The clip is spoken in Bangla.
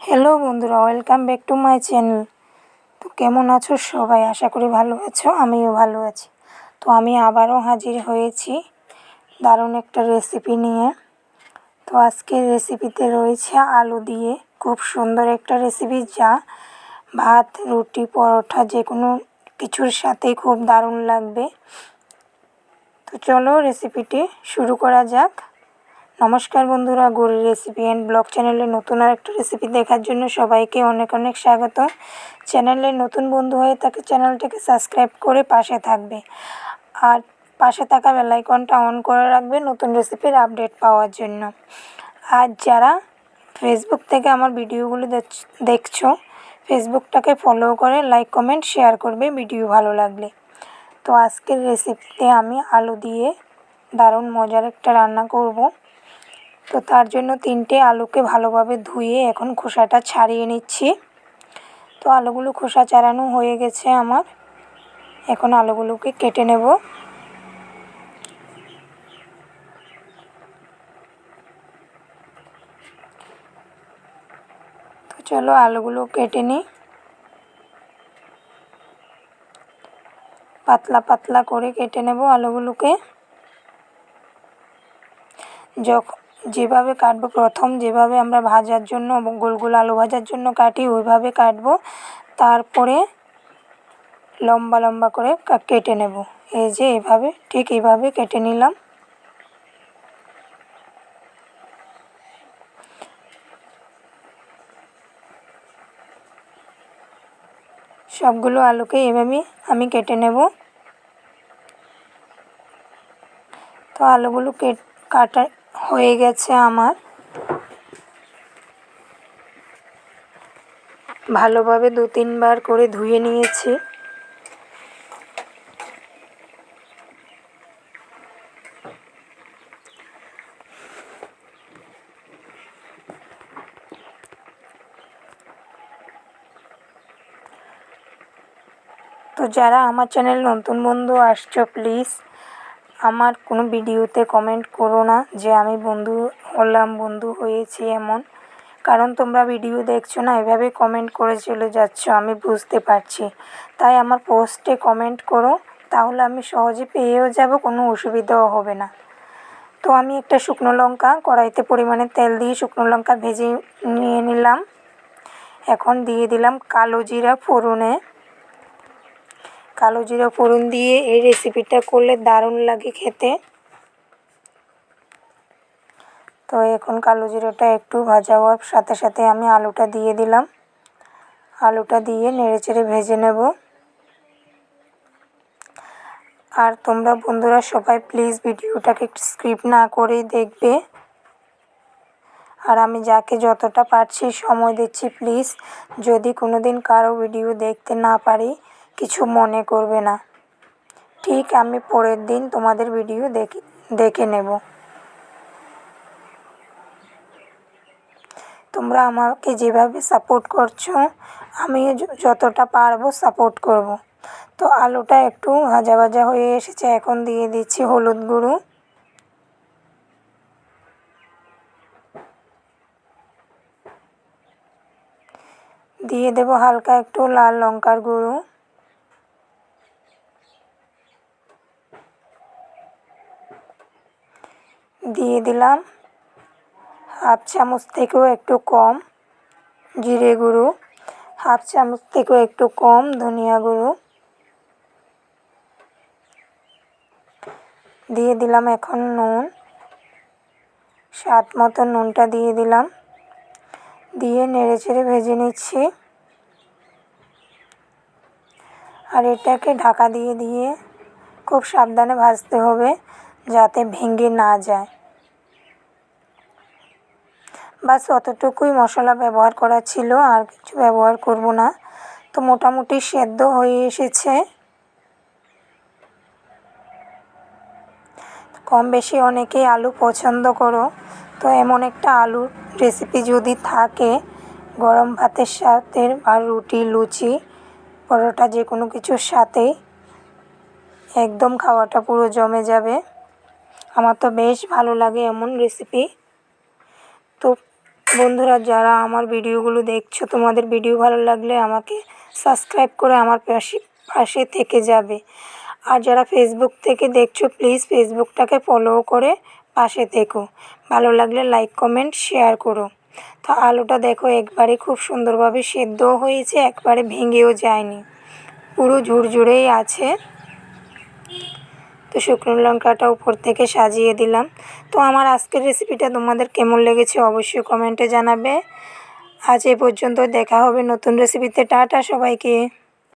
হ্যালো বন্ধুরা welcome back to my channel তো কেমন আছো সবাই? আশা করি ভালো আছো, আমিও ভালো আছি। তো আমি আবারও হাজির হয়েছি দারুণ একটা রেসিপি নিয়ে। তো আজকের রেসিপিতে রয়েছে আলু দিয়ে খুব সুন্দর একটা রেসিপি যা ভাত, রুটি, পরোটা যে কোনো কিছুর সাথেই খুব দারুণ লাগবে। তো চলো রেসিপিটি শুরু করা যাক। নমস্কার বন্ধুরা গরি রেসিপি অ্যান্ড ব্লগ চ্যানেলে নতুন আর একটা রেসিপি দেখার জন্য সবাইকে অনেক অনেক স্বাগত। চ্যানেলে নতুন বন্ধু হয়ে তাকে চ্যানেলটাকে সাবস্ক্রাইব করে পাশে থাকবে। আর পাশে থাকা বেলাইকনটা অন করে রাখবে নতুন রেসিপির আপডেট পাওয়ার জন্য। আর যারা ফেসবুক থেকে আমার ভিডিওগুলো দেখছ ফেসবুকটাকে ফলো করে লাইক কমেন্ট শেয়ার করবে ভিডিও ভালো লাগলে। তো আজকের রেসিপিতে আমি আলু দিয়ে দারুণ মজার একটা রান্না করব। তো তার জন্য তিনটে আলুকে ভালোভাবে ধুয়ে এখন খোসাটা ছাড়িয়ে নিচ্ছি। তো আলুগুলো খোসা ছাড়ানো হয়ে গেছে আমার। এখন আলুগুলোকে কেটে নেব। তো চলো আলুগুলো কেটে নিই। পাতলা পাতলা করে কেটে নেব আলুগুলোকে। যখন যেভাবে কাটবো, প্রথম যেভাবে আমরা ভাজার জন্য গোল গোল আলু ভাজার জন্য কাটি, ওইভাবে কাটবো। তারপরে লম্বা লম্বা করে কেটে নেব। এই যে এভাবে, ঠিক এভাবে কেটে নিলাম। সবগুলো আলুকে এভাবে আমি কেটে নেব। তো আলুগুলো কেট কাটা হয়ে গেছে আমার। ভালোভাবে দু তিনবার করে ধুয়ে নিয়েছি। তো যারা আমার চ্যানেল নতুন বন্ধু, আসছো প্লিজ আমার কোনো ভিডিওতে কমেন্ট করো না যে আমি বন্ধু হলাম, বন্ধু হয়েছি এমন। কারণ তোমরা ভিডিও দেখছ না, এভাবে কমেন্ট করে চলে যাচ্ছ, আমি বুঝতে পারছি। তাই আমার পোস্টে কমেন্ট করো, তাহলে আমি সহজে পেয়েও যাব, কোনো অসুবিধাও হবে না। তো আমি একটা শুকনো লঙ্কা, কড়াইতে পরিমাণে তেল দিয়ে শুকনো লঙ্কা ভেজে নিয়ে নিলাম। এখন দিয়ে দিলাম কালো জিরা ফোড়নে। কালো জিরা ফোড়ন দিয়ে এই রেসিপিটা করলে দারুণ লাগে খেতে। তো এখন কালো জিরাটা একটু ভাজা হওয়ার সাথে সাথে আমি আলুটা দিয়ে দিলাম। আলুটা দিয়ে নেড়েচেড়ে ভেজে নেব। আর তোমরা বন্ধুরা সবাই প্লিজ ভিডিওটাকে স্ক্রিপ্ট না করেই দেখবে। আর আমি যাকে যতটা পারছি সময় দিচ্ছি প্লিজ যদি কোনো দিন কারও ভিডিও দেখতে না পারি কিছু মনে করবে না। ঠিক আমি পরের দিন তোমাদের ভিডিও দেখে দেখে নেব। তোমরা আমাকে যেভাবে সাপোর্ট করছ আমি যতটা পারব সাপোর্ট করব। তো আলুটা একটু ভাজা ভাজা হয়ে এসেছে, এখন দিয়ে দিচ্ছি হলুদ গুঁড়ো। দিয়ে দেব হালকা একটু লাল লঙ্কার গুঁড়ো। দিয়ে দিলাম। হাফ চামচ থেকেও একটু কম জিরে গুঁড়ো, হাফ চামচ থেকেও একটু কম ধনিয়া গুঁড়ো। দিয়ে দিলাম এখন নুন। স্বাদ মতো নুনটা দিয়ে দিলাম। দিয়ে নেড়ে চেড়ে ভেজে নিচ্ছি। আর এটাকে ঢাকা দিয়ে দিয়ে খুব সাবধানে ভাজতে হবে যাতে ভেঙে না যায়। বাস অতটুকুই মশলা ব্যবহার করা ছিল, আর কিছু ব্যবহার করব না। তো মোটামুটি সেদ্ধ হয়ে এসেছে। কম বেশি অনেকেই আলু পছন্দ করো। তো এমন একটা আলুর রেসিপি যদি থাকে, গরম ভাতের সাথে বা রুটি, লুচি, পরোটা যে কোনো কিছুর সাথে, একদম খাওয়াটা পুরো জমে যাবে। আমার তো বেশ ভালো লাগে এমন রেসিপি তো বন্ধুরা, যারা আমার ভিডিওগুলো দেখছ, তোমাদের ভিডিও ভালো লাগলে আমাকে সাবস্ক্রাইব করে আমার পাশে পাশে থেকে যাবে। আর যারা ফেসবুক থেকে দেখছ প্লিজ ফেসবুকটাকে ফলো করে পাশে থেকো। ভালো লাগলে লাইক কমেন্ট শেয়ার করো। তো আলুটা দেখো, একবারে খুব সুন্দরভাবে সেদ্ধও হয়েছে, একবারে ভেঙেও যায়নি। পুরো ঝুরঝুরেই আছে। তো শুকনো লঙ্কাটা উপর থেকে সাজিয়ে দিলাম। তো আমার আজকের রেসিপিটা তোমাদের কেমন লেগেছে অবশ্যই কমেন্টে জানাবে। আজ এ পর্যন্ত দেখা হবে নতুন রেসিপিতে টাটা সবাইকে।